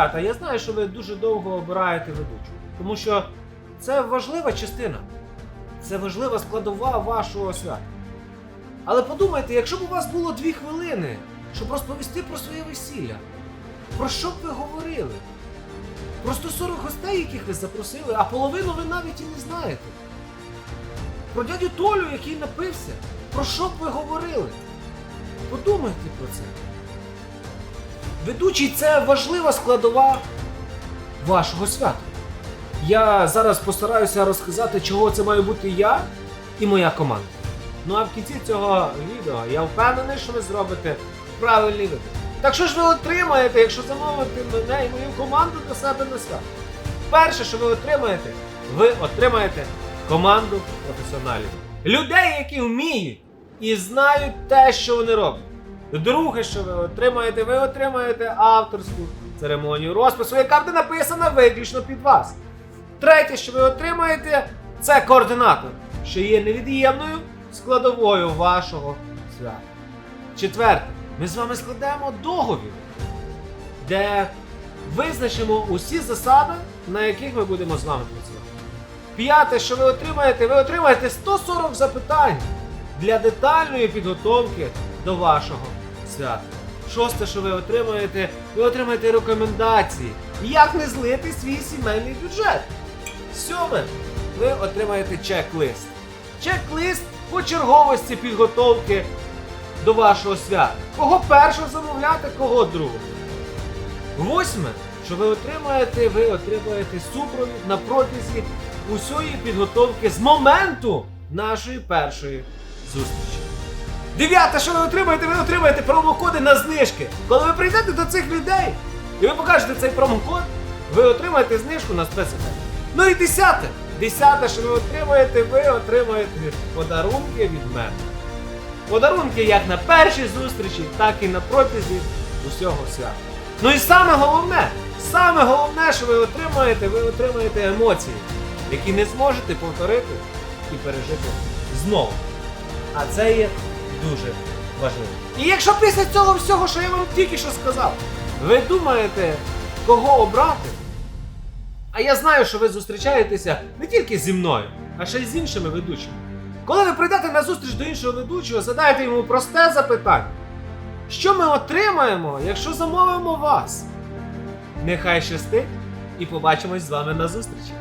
свята, я знаю, що ви дуже довго обираєте ведучу. Тому що це важлива частина. Це важлива складова вашого свята. Але подумайте, якщо б у вас було дві хвилини, щоб розповісти про своє весілля, про що б ви говорили? Про 140 гостей, яких ви запросили, а половину ви навіть і не знаєте. Про дядю Толю, який напився. Про що б ви говорили? Подумайте про це. Ведучий це важлива складова вашого свята. Я зараз постараюся розказати, чого це маю бути я і моя команда. Ну а в кінці цього відео я впевнений, що ви зробите правильний вибір. Так що ж ви отримаєте, якщо замовите мене і мою команду до себе на свято? Перше, що ви отримаєте, ви отримаєте команду професіоналів. Людей, які вміють і знають те, що вони роблять. Друге, що ви отримаєте, ви отримаєте авторську церемонію розпису, яка буде написана виключно під вас. Третє, що ви отримаєте, це координатор, що є невід'ємною складовою вашого свята. Четверте, ми з вами складемо договір, де визначимо усі засади, на яких ми будемо з вами працювати. П'яте, що ви отримаєте, ви отримаєте 140 запитань для детальної підготовки до вашого свята. Шосте, що ви отримаєте, ви отримаєте рекомендації, як не злити свій сімейний бюджет. Сьоме, ви отримаєте чек-лист. Чек-лист по черговості підготовки до вашого свята. Кого першого замовляти, кого другого. Восьме, що ви отримаєте, ви отримаєте супровід на протязі усієї підготовки з моменту нашої першої зустрічі. Дев'яте, що ви отримаєте, ви отримаєте промокоди на знижки. Коли ви прийдете до цих людей і ви покажете цей промокод, ви отримаєте знижку на спецефект. Ну і десяте. Десяте, що ви отримаєте, ви отримаєте подарунки від мене. Подарунки як на першій зустрічі, так і на протязі усього свята. Ну і саме головне, саме головне, що ви отримаєте, ви отримаєте емоції, які не зможете повторити і пережити знову. А це є дуже важливо. І якщо після цього всього, що я вам тільки що сказав, ви думаєте, кого обрати? А я знаю, що ви зустрічаєтеся не тільки зі мною, а ще й з іншими ведучими. Коли ви прийдете на зустріч до іншого ведучого, задайте йому просте запитання. Що ми отримаємо, якщо замовимо вас? Нехай щастить і побачимось з вами на зустрічі.